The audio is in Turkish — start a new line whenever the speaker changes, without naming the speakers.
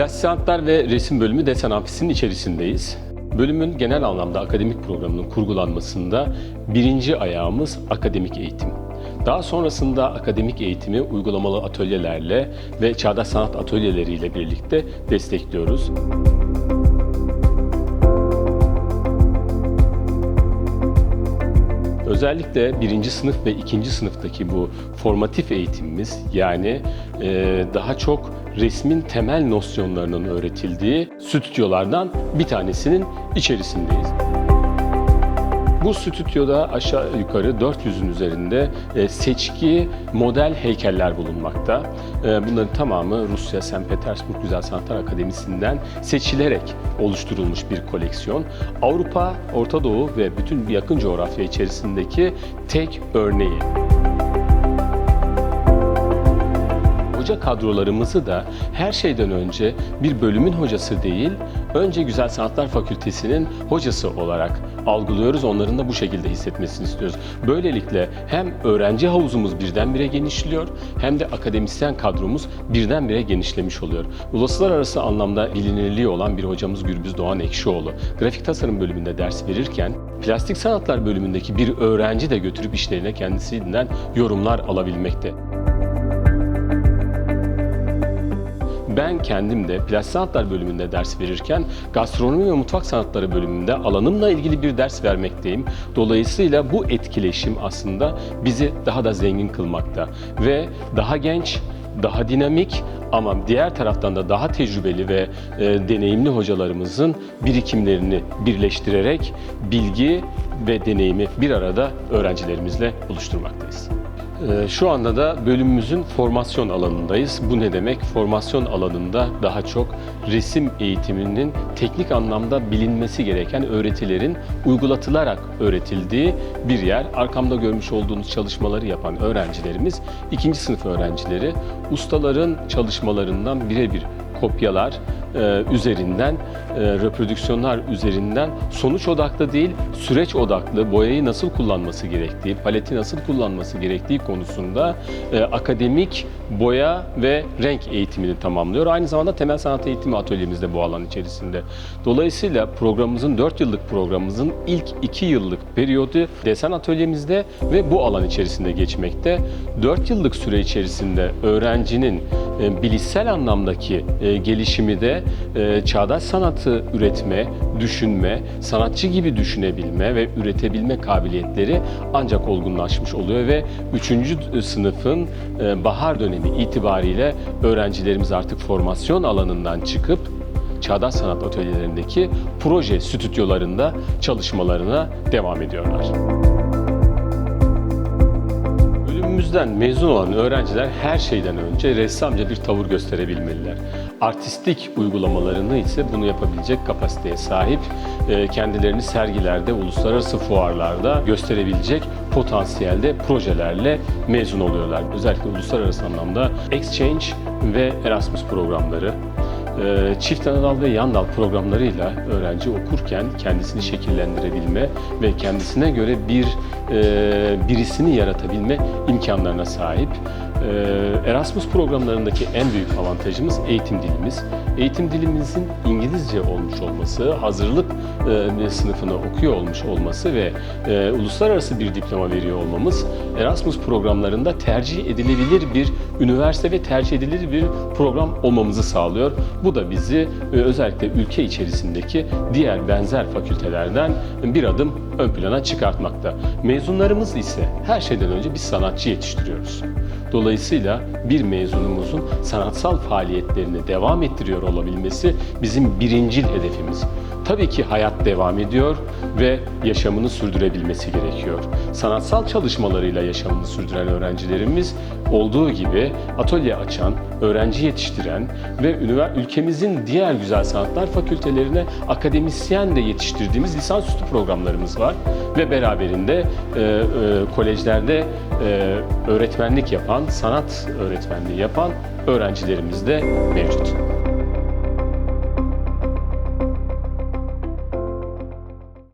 Plastik Sanatlar ve Resim Bölümü Desen Amfisi'nin içerisindeyiz. Bölümün genel anlamda akademik programının kurgulanmasında birinci ayağımız akademik eğitim. Daha sonrasında akademik eğitimi uygulamalı atölyelerle ve çağdaş sanat atölyeleriyle birlikte destekliyoruz. Özellikle birinci sınıf ve ikinci sınıftaki bu formatif eğitimimiz yani daha çok resmin temel nosyonlarının öğretildiği stüdyolardan bir tanesinin içerisindeyiz. Bu stüdyoda aşağı yukarı 400'ün üzerinde e, seçki model heykeller bulunmakta. E, Bunların tamamı Rusya St. Petersburg Güzel Sanatlar Akademisi'nden seçilerek oluşturulmuş bir koleksiyon. Avrupa, Orta Doğu ve bütün yakın coğrafya içerisindeki tek örneği. Hoca kadrolarımızı da her şeyden önce bir bölümün hocası değil, önce Güzel Sanatlar Fakültesinin hocası olarak algılıyoruz. Onların da bu şekilde hissetmesini istiyoruz. Böylelikle hem öğrenci havuzumuz birdenbire genişliyor hem de akademisyen kadromuz birdenbire genişlemiş oluyor. Uluslararası anlamda bilinirliği olan bir hocamız Gürbüz Doğan Ekşioğlu. Grafik tasarım bölümünde ders verirken plastik sanatlar bölümündeki bir öğrenci de götürüp işlerine kendisinden yorumlar alabilmekte. Ben kendim de plastik sanatlar bölümünde ders verirken gastronomi ve mutfak sanatları bölümünde alanımla ilgili bir ders vermekteyim. Dolayısıyla bu etkileşim aslında bizi daha da zengin kılmakta ve daha genç, daha dinamik ama diğer taraftan da daha tecrübeli ve e, deneyimli hocalarımızın birikimlerini birleştirerek bilgi ve deneyimi bir arada öğrencilerimizle oluşturmaktayız. Ee, Şu anda da bölümümüzün formasyon alanındayız. Bu ne demek? Formasyon alanında daha çok resim eğitiminin teknik anlamda bilinmesi gereken öğretilerin uygulatılarak öğretildiği bir yer. Arkamda görmüş olduğunuz çalışmaları yapan öğrencilerimiz, ikinci sınıf öğrencileri, ustaların çalışmalarından birebir kopyalar e, üzerinden, e, reprodüksiyonlar üzerinden sonuç odaklı değil, süreç odaklı boyayı nasıl kullanması gerektiği, paleti nasıl kullanması gerektiği konusunda e, akademik boya ve renk eğitimini tamamlıyor. Aynı zamanda temel sanat eğitimi atölyemiz de bu alan içerisinde. Dolayısıyla programımızın 4 yıllık programımızın ilk 2 yıllık periyodu desen atölyemizde ve bu alan içerisinde geçmekte. 4 yıllık süre içerisinde öğrencinin bilişsel anlamdaki e, gelişimi de e, çağdaş sanatı üretme, düşünme, sanatçı gibi düşünebilme ve üretebilme kabiliyetleri ancak olgunlaşmış oluyor ve 3. sınıfın e, bahar dönemi itibariyle öğrencilerimiz artık formasyon alanından çıkıp çağdaş sanat atölyelerindeki proje stüdyolarında çalışmalarına devam ediyorlar. Bölümümüzden mezun olan öğrenciler her şeyden önce ressamca bir tavır gösterebilmeliler. Artistik uygulamalarını ise bunu yapabilecek kapasiteye sahip, e, kendilerini sergilerde, uluslararası fuarlarda gösterebilecek potansiyelde projelerle mezun oluyorlar. Özellikle uluslararası anlamda Exchange ve Erasmus programları, çift anadal ve yan dal programlarıyla öğrenci okurken kendisini şekillendirebilme ve kendisine göre bir e, birisini yaratabilme imkanlarına sahip. E, Erasmus programlarındaki en büyük avantajımız eğitim dilimiz. Eğitim dilimizin İngilizce olmuş olması, hazırlık e, sınıfını okuyor olmuş olması ve e, uluslararası bir diploma veriyor olmamız Erasmus programlarında tercih edilebilir bir üniversite ve tercih edilir bir program olmamızı sağlıyor. Bu da bizi e, özellikle ülke içerisindeki diğer benzer fakültelerden bir adım ön plana çıkartmakta. Mezunlarımız ise her şeyden önce bir sanatçı yetiştiriyoruz. Dolayısıyla bir mezunumuzun sanatsal faaliyetlerini devam ettiriyor olabilmesi bizim birincil hedefimiz. Tabii ki hayat devam ediyor ve yaşamını sürdürebilmesi gerekiyor. Sanatsal çalışmalarıyla yaşamını sürdüren öğrencilerimiz olduğu gibi atölye açan, öğrenci yetiştiren ve ülkemizin diğer güzel sanatlar fakültelerine akademisyen de yetiştirdiğimiz lisansüstü programlarımız var ve beraberinde e, e, kolejlerde e, öğretmenlik yapan, sanat öğretmenliği yapan öğrencilerimiz de mevcut.